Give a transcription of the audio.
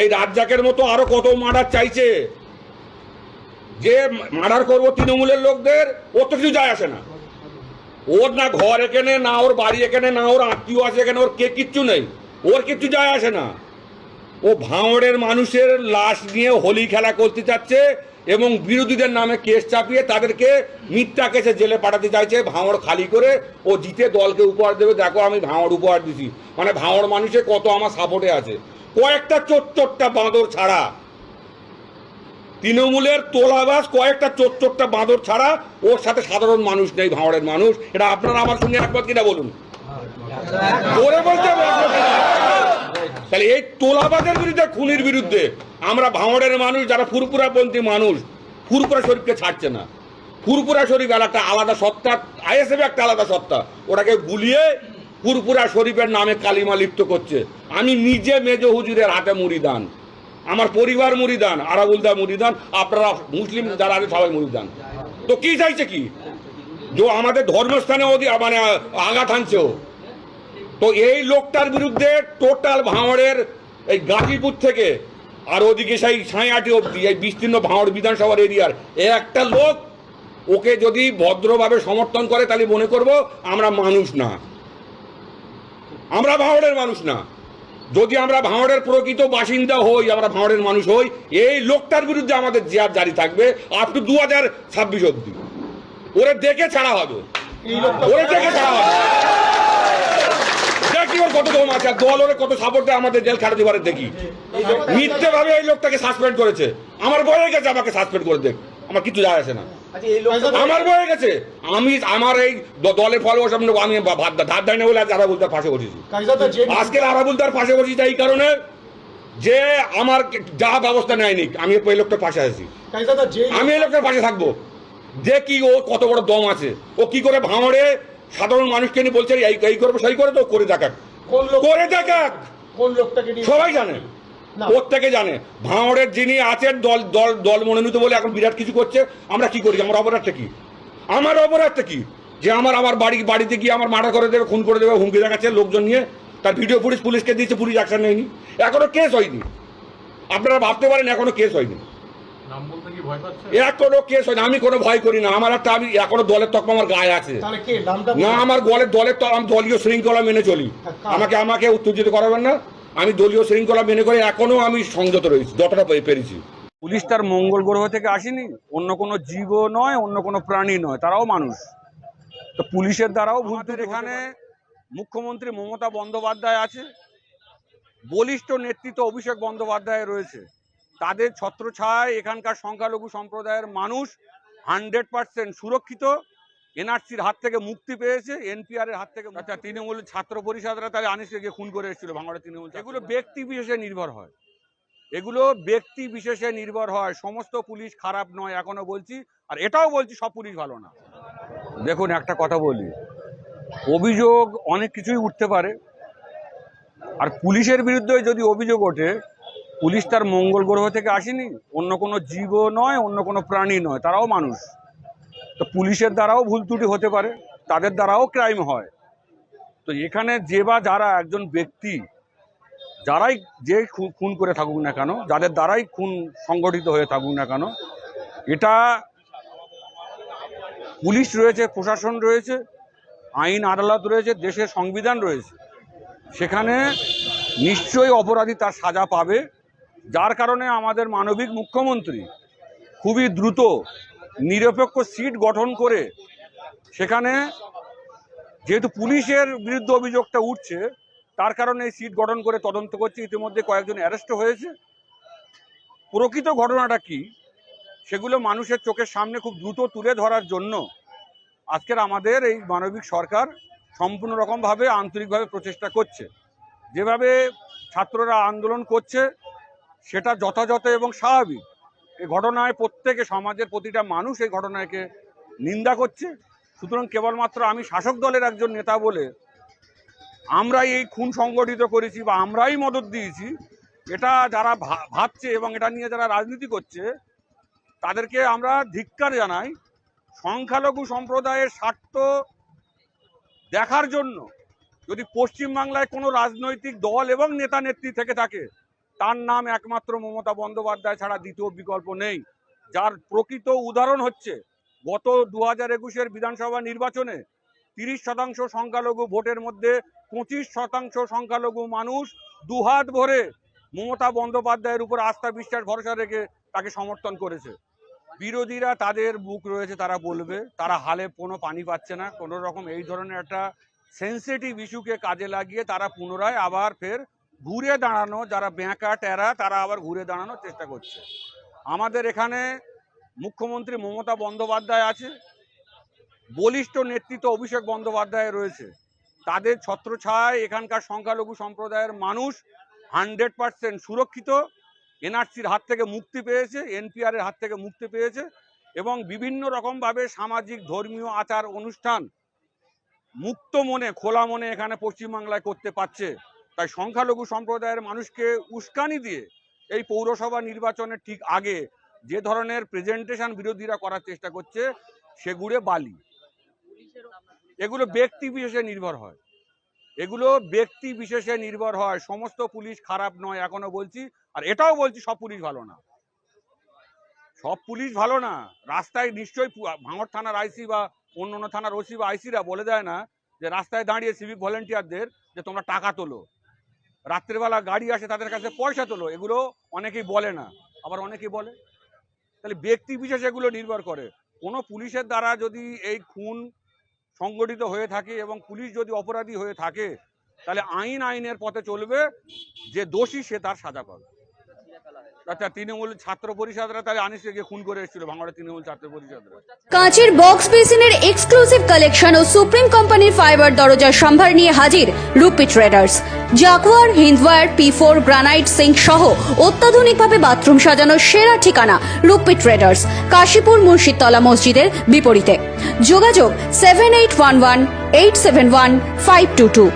এই রাজ্জাকের মতো আরও কত মার্ডার চাইছে? যে মার্ডার করব তৃণমূলের লোকদের ও তো কিছু যায় আসে না। ওর না ঘর এখানে, না ওর বাড়ি এখানে, না ওর আত্মীয় আছে এখানে, ওর কে কিচ্ছু নেই। ওর কিচ্ছু যায় আসে না। ও ভাঙড়ের মানুষের লাশ নিয়ে হোলি খেলা করতে চাচ্ছে এবং বিরোধীদের নামে কেস চাপিয়ে তাদেরকে মিথ্যা কেসে জেলে পাঠাতে চাইছে, ভাঙড় খালি করে ও জিতে দলকে উপহার দেবে। দেখো আমি ভাঙড় উপহার দিছি। মানে ভাঙড় মানুষের কত আমার সাপোর্টে আছে। কয়েকটা চোট্টটা বাঁদর ছাড়া। তৃণমূলের তোলাবাস কয়েকটা চোট্টটা বাঁদর ছাড়া ওর সাথে সাধারণ মানুষ নেই ভাঙড়ের মানুষ। এটা আপনারা আমার সঙ্গে একমত কিনা বলুন? তাহলে এই তোলাবাজের বিরুদ্ধে, খুনির বিরুদ্ধে আমরা ভাঙড়ের মানুষ, যারা ফুরপুরাপন্থী মানুষ, ফুরপুরা শরীফকে ছাড়ছে না। ফুরপুরা শরীফ একটা আলাদা সত্তা আইএসএফ একটা আলাদা সত্তা। ওটাকে গুলিয়ে ফুরপুরা শরীফের নামে কালিমা লিপ্ত করছে। আমি নিজে মেজ হুজুরের হাতে মুড়িদান। আমার পরিবার মুড়িদান, আরাবুলদা মুড়িদান, আপনারা মুসলিম যারা আছে সবাই মুড়িদান। তো কি চাইছে কি? যে আমাদের ধর্মস্থানে ওদি মানে আঘাত আনছে। তো এই লোকটার বিরুদ্ধে টোটাল ভাঁড়ের এই গাজীপুর থেকে আর ওদিকে সেই ছায়াটি অবধি, এই বিস্তীর্ণ ভাঁড় বিধানসভার এরিয়ার একটা লোক ওকে যদি ভদ্রভাবে সমর্থন করে তাহলে মনে করব আমরা মানুষ না। আমরা ভাঁড়ের মানুষ না। যদি আমরা ভাঁড়ের প্রকৃত বাসিন্দা হই আমরা ভাঁড়ের মানুষ হই এই লোকটার বিরুদ্ধে আমাদের জেয়ার জারি থাকবে আপ টু দু হাজার ছাব্বিশ অব্দি ওরে দেখে ছাড়া হবে। ওরে দেখে ছাড়া হবে। দেখি ওর কত দম আছে দল ওরে কত সাপোর্ট দেয় আমাদের জেল খাটাতে পারে দেখি। মিথ্যে ভাবে এই লোকটাকে সাসপেন্ড করেছে। আমার বয়ে গেছে আমাকে সাসপেন্ড করে দেখ। আমার কিছু যায় আসে না। আমার বয়ে গেছে। আমি আমার এই ফলোয়ার সামনে আমি ধার না বলে আজ আরাবুলদার পাশে বসেছি। যে আজকের আরাবুলদার পাশে বসেছি এই কারণে যে আমার যা ব্যবস্থা নেয়নি আমি এই লোকটার পাশে আছি। আমি এই লোকটার পাশে থাকব। দেখি ও কত বড় দম আছে ও কি করে ভাঙড়ে সাধারণ মানুষকে নিয়ে বলছে এই করব সেই করে তো করে দেখাক। করে দেখাক। কোন লোকটাকে সবাই জানে। প্রত্যেকে জানে ভাঙড়ের যিনি আছেন দল দল দল মনোনীত বলে এখন বিরাট কিছু করছে আমরা কি করি? আমার অপরাধটা কি? আমার অপরাধটা কি? যে আমার আমার বাড়ি বাড়িতে গিয়ে আমার মার্ডার করে দেবে খুন করে দেবে হুমকি দেখাচ্ছে লোকজন নিয়ে তার ভিডিও ফুটেজ পুলিশকে দিয়েছে পুলিশ অ্যাকশন নেয়নি। এখনও কেস হয়নি। আপনারা ভাবতে পারেন এখনও কেস হয়নি। নাম বলতে কি ভয় পাচ্ছে? এখনও কেস হয়নি। আমি কোনো ভয় করি না। আমার একটা আমি এখনও দলের তকমা আমার গায়ে আছে। তাহলে কে? নামটা না আমার দলের দলের তো আমি দলীয় শৃঙ্খলা মেনে চলি। আমাকে আমাকে উত্তেজিত করাবেন না। আমি দলীয় শৃঙ্খলা মেনে করে এখনও আমি সংযত রয়েছি যতটা পেরেছি। পুলিশ তার মঙ্গল গ্রহ থেকে আসেনি অন্য কোনো জীব নয় অন্য কোনো প্রাণী নয় তারাও মানুষ। তো পুলিশের দ্বারাও ভুলতে এখানে মুখ্যমন্ত্রী মমতা বন্দ্যোপাধ্যায় আছে বলিষ্ঠ নেতৃত্ব অভিষেক বন্দ্যোপাধ্যায় রয়েছে। তাদের ছত্রছায় এখানকার সংখ্যালঘু সম্প্রদায়ের মানুষ হান্ড্রেড পার্সেন্ট সুরক্ষিত এনআরসির হাত থেকে মুক্তি পেয়েছে এনপিআর এর হাত থেকে আচ্ছা তৃণমূল ছাত্র পরিষদরা তাহলে আনিসকে গিয়ে খুন করে এসেছিল ভাঙড়ের তৃণমূল এগুলো ব্যক্তি বিশেষে নির্ভর হয়। এগুলো ব্যক্তি বিশেষে নির্ভর হয়। সমস্ত পুলিশ খারাপ নয় এখনও বলছি। আর এটাও বলছি সব পুলিশ ভালো না। দেখুন একটা কথা বলি। অভিযোগ অনেক কিছুই উঠতে পারে। আর পুলিশের বিরুদ্ধে যদি অভিযোগ ওঠে পুলিশ তার মঙ্গল গ্রহ থেকে আসেনি। অন্য কোনো জীবও নয় অন্য কোনো প্রাণী নয়। তারাও মানুষ। তো পুলিশের দ্বারাও ভুল ত্রুটি হতে পারে, তাদের দ্বারাও ক্রাইম হয়। তো এখানে যে বা যারা একজন ব্যক্তি, যারাই যে খুন করে থাকুক না কেন, যাদের দ্বারাই খুন সংগঠিত হয়ে থাকুক না কেন, এটা পুলিশ রয়েছে, প্রশাসন রয়েছে, আইন আদালত রয়েছে, দেশের সংবিধান রয়েছে। সেখানে নিশ্চয়ই অপরাধী তার সাজা পাবে, যার কারণে আমাদের মানবিক মুখ্যমন্ত্রী খুবই দ্রুত নিরপেক্ষ সিট গঠন করে সেখানে যেহেতু পুলিশের বিরুদ্ধে অভিযোগটা উঠছে, তার কারণে এই সিট গঠন করে তদন্ত করছে। ইতিমধ্যে কয়েকজন অ্যারেস্ট হয়েছে। প্রকৃত ঘটনাটা কি? সেগুলো মানুষের চোখের সামনে খুব দ্রুত তুলে ধরার জন্য আজকের আমাদের এই মানবিক সরকার সম্পূর্ণ রকমভাবে আন্তরিকভাবে প্রচেষ্টা করছে। যেভাবে ছাত্ররা আন্দোলন করছে, সেটা যথাযথ এবং স্বাভাবিক। এই ঘটনায় প্রত্যেকে, সমাজের প্রতিটা মানুষ এই ঘটনাকে নিন্দা করছে। সুতরাং কেবলমাত্র আমি শাসক দলের একজন নেতা বলে আমরাই এই খুন সংগঠিত করেছি বা আমরাই মদত দিয়েছি, এটা যারা ভাবছে এবং এটা নিয়ে যারা রাজনীতি করছে, তাদেরকে আমরা ধিক্কার জানাই। সংখ্যালঘু সম্প্রদায়ের স্বার্থ দেখার জন্য যদি পশ্চিমবাংলায় কোনো রাজনৈতিক দল এবং নেতা নেত্রী থেকে থাকে তার নাম একমাত্র মমতা বন্দ্যোপাধ্যায় ছাড়া দ্বিতীয় বিকল্প নেই। যার প্রকৃত উদাহরণ হচ্ছে, গত দু হাজার একুশের বিধানসভা নির্বাচনে তিরিশ শতাংশ সংখ্যালঘু ভোটের মধ্যে পঁচিশ শতাংশ সংখ্যালঘু মানুষ দুহাত ভরে মমতা বন্দ্যোপাধ্যায়ের উপর আস্থা, বিশ্বাস, ভরসা রেখে তাকে সমর্থন করেছে। বিরোধীরা তাদের বুক রয়েছে, তারা বলবে, তারা হালে কোনো পানি পাচ্ছে না। কোনো রকম এই ধরনের একটা সেন্সিটিভ ইস্যুকে কাজে লাগিয়ে তারা পুনরায় আবার ফের ঘুরে দাঁড়ানো, যারা ব্যাঁকা টেরা তারা আবার ঘুরে দাঁড়ানোর চেষ্টা করছে। আমাদের এখানে মুখ্যমন্ত্রী মমতা বন্দ্যোপাধ্যায় আছে, বলিষ্ঠ নেতৃত্ব অভিষেক বন্দ্যোপাধ্যায় রয়েছে। তাদের ছত্রছায় এখানকার সংখ্যালঘু সম্প্রদায়ের মানুষ হান্ড্রেড পার্সেন্ট সুরক্ষিত, এনআরসির হাত থেকে মুক্তি পেয়েছে এনপিআরের হাত থেকে মুক্তি পেয়েছে এবং বিভিন্ন রকমভাবে সামাজিক, ধর্মীয় আচার অনুষ্ঠান মুক্ত মনে, খোলা মনে এখানে পশ্চিমবাংলায় করতে পারছে। তাই সংখ্যালঘু সম্প্রদায়ের মানুষকে উস্কানি দিয়ে এই পৌরসভা নির্বাচনের ঠিক আগে যে ধরনের প্রেজেন্টেশন বিরোধীরা করার চেষ্টা করছে, সেগুলো বালি। এগুলো ব্যক্তি বিশেষে নির্ভর হয়। এগুলো ব্যক্তি বিশেষে নির্ভর হয়। সমস্ত পুলিশ খারাপ নয়, এখনও বলছি। আর এটাও বলছি, সব পুলিশ ভালো না। সব পুলিশ ভালো না। রাস্তায় নিশ্চয়ই ভাঙড় থানার আইসি বা অন্য অন্য থানার ওসি বা আইসিরা বলে দেয় না যে, রাস্তায় দাঁড়িয়ে সিভিক ভলেন্টিয়ারদের যে তোমরা টাকা তোলো। রাত্রেবেলা গাড়ি আসে তাদের কাছে পয়সা তোলো, এগুলো অনেকেই বলে না, আবার অনেকেই বলে। তাহলে ব্যক্তি বিশেষ এগুলো নির্ভর করে। কোনো পুলিশের দ্বারা যদি এই খুন সংগঠিত হয়ে থাকে এবং পুলিশ যদি অপরাধী হয়ে থাকে, তাহলে আইন আইনের পথে চলবে, যে দোষী সে তার সাজা পাবে। আচ্ছা তৃণমূল ছাত্র পরিষদরা তাহলে আনিসকে খুন করে এসেছিল, ভাঙড়ের তৃণমূল ছাত্র পরিষদরা। কাঁচের বক্স বেসিনের এক্সক্লুসিভ কালেকশন ও সুপ্রিম কোম্পানির ফাইবার দরজার সম্ভার নিয়ে হাজির Rupi traders Jaquar Hindware P four granite sink সহ অত্যাধুনিকভাবে বাথরুম সাজানোর সেরা ঠিকানা রূপি ট্রেডার্স কাশীপুর মুর্শিদতলা মসজিদের বিপরীতে। যোগাযোগ seven eight one one eight seven one five two two